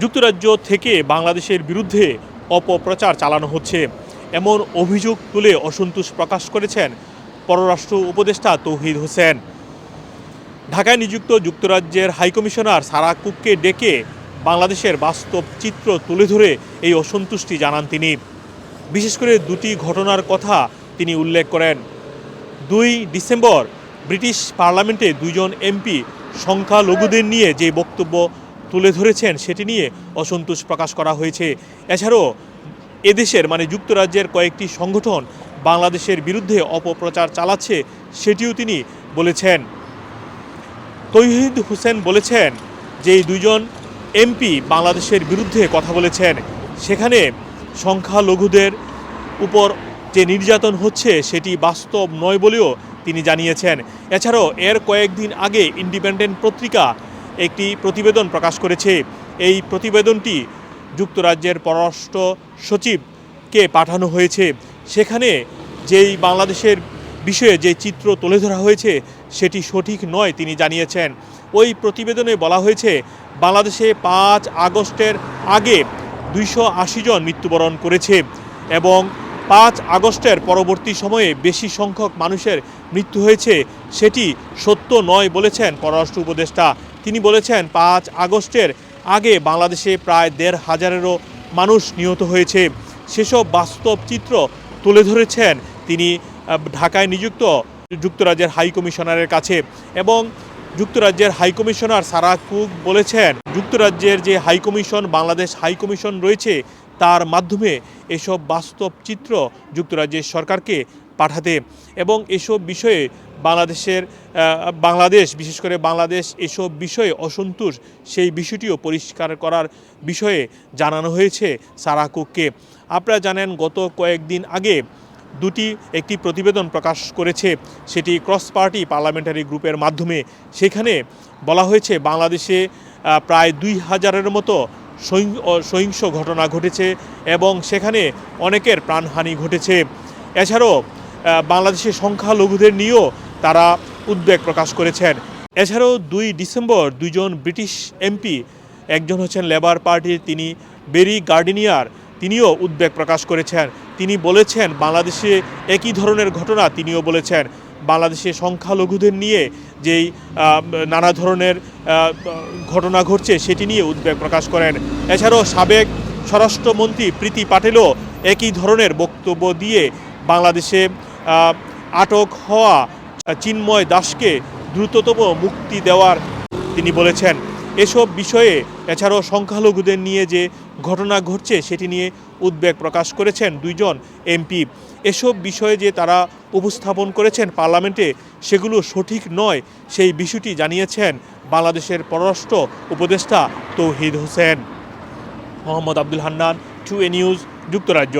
যুক্তরাজ্য থেকে বাংলাদেশের বিরুদ্ধে অপপ্রচার চালানো হচ্ছে। এমন অভিযোগ তুলে অসন্তোষ প্রকাশ করেছেন পররাষ্ট্র উপদেষ্টা তৌহিদ হোসেন। ঢাকায় নিযুক্ত যুক্তরাজ্যের হাইকমিশনার সারা কুককে ডেকে বাংলাদেশের বাস্তব চিত্র তুলে ধরে এই অসন্তুষ্টি জানান তিনি। বিশেষ করে দুটি ঘটনার কথা তিনি উল্লেখ করেন। দুই ডিসেম্বর ব্রিটিশ পার্লামেন্টে দুজন এমপি সংখ্যালঘুদের নিয়ে যে বক্তব্য তুলে ধরেছেন, সেটি নিয়ে অসন্তোষ প্রকাশ করা হয়েছে। এছাড়াও এদেশের মানে যুক্তরাজ্যের কয়েকটি সংগঠন বাংলাদেশের বিরুদ্ধে অপপ্রচার চালাচ্ছে, সেটিও তিনি বলেছেন। তৌহিদ হোসেন বলেছেন যে দুইজন এমপি বাংলাদেশের বিরুদ্ধে কথা বলেছেন। সেখানে সংখ্যালঘুদের উপর যে নির্যাতন হচ্ছে, সেটি বাস্তব নয় বলেও তিনি জানিয়েছেন। এছাড়াও এর কয়েকদিন আগে ইন্ডিপেন্ডেন্ট পত্রিকা একটি প্রতিবেদন প্রকাশ করেছে। এই প্রতিবেদনটি যুক্তরাজ্যের পররাষ্ট্র সচিবকে পাঠানো হয়েছে। সেখানে যেই বাংলাদেশের বিষয়ে যে চিত্র তুলে ধরা হয়েছে, সেটি সঠিক নয় তিনি জানিয়েছেন। ওই প্রতিবেদনে বলা হয়েছে, বাংলাদেশে পাঁচ আগস্টের আগে দুইশো আশি জন মৃত্যুবরণ করেছে এবং পাঁচ আগস্টের পরবর্তী সময়ে বেশি সংখ্যক মানুষের মৃত্যু হয়েছে, সেটি সত্য নয় বলেছেন পররাষ্ট্র উপদেষ্টা। তিনি বলেছেন, পাঁচ আগস্টের আগে বাংলাদেশে প্রায় দেড় হাজারেরও মানুষ নিহত হয়েছে। সেসব বাস্তব চিত্র তুলে ধরেছেন তিনি ঢাকায় নিযুক্ত যুক্তরাজ্যের হাই কমিশনারের কাছে এবং যুক্তরাজ্যের হাই কমিশনার সারা কুক বলেছেন, যুক্তরাজ্যের যে high commission, Bangladesh high commission রয়েছে তার মাধ্যমে এসব বাস্তব চিত্র যুক্তরাজ্যের সরকারকে পাঠাতে এবং এসব বিষয়ে বাংলাদেশের বাংলাদেশ, বিশেষ করে বাংলাদেশ এসব বিষয়ে অসন্তোষ, সেই বিষয়টিও পরিষ্কার করার বিষয়ে জানানো হয়েছে সারা কুককে। আপনারা জানেন, গত কয়েকদিন আগে দুটি, একটি প্রতিবেদন প্রকাশ করেছে, সেটি ক্রস পার্টি পার্লামেন্টারি গ্রুপের মাধ্যমে। সেখানে বলা হয়েছে, বাংলাদেশে প্রায় দুই হাজারের মতো সহিংস ঘটনা ঘটেছে এবং সেখানে অনেকের প্রাণহানি ঘটেছে। এছাড়াও বাংলাদেশের সংখ্যালঘুদের নিয়েও তারা উদ্বেগ প্রকাশ করেছেন। এছাড়াও, দুই ডিসেম্বর দুইজন ব্রিটিশ এমপি, একজন হচ্ছেন লেবার পার্টির তিনি বেরি গার্ডিনিয়ার, তিনিও উদ্বেগ প্রকাশ করেছেন। তিনি বলেছেন, বাংলাদেশে একই ধরনের ঘটনা তিনিও বলেছেন। বাংলাদেশে সংখ্যালঘুদের নিয়ে যেই নানা ধরনের ঘটনা ঘটছে সেটি নিয়ে উদ্বেগ প্রকাশ করেন। এছাড়াও সাবেক স্বরাষ্ট্রমন্ত্রী প্রীতি পাটেলও একই ধরনের বক্তব্য দিয়ে বাংলাদেশে আটক হওয়া চিন্ময় দাসকে দ্রুততম মুক্তি দেওয়ার তিনি বলেছেন। এসব বিষয়ে এছাড়াও সংখ্যালঘুদের নিয়ে যে ঘটনা ঘটছে সেটি নিয়ে উদ্বেগ প্রকাশ করেছেন দুইজন এমপি। এসব বিষয়ে যে তারা উপস্থাপন করেছেন পার্লামেন্টে সেগুলো সঠিক নয়, সেই বিষয়টি জানিয়েছেন বাংলাদেশের পররাষ্ট্র উপদেষ্টা তৌহিদ হোসেন। মোহাম্মদ আব্দুল হান্নান, টু এ নিউজ, যুক্তরাজ্য।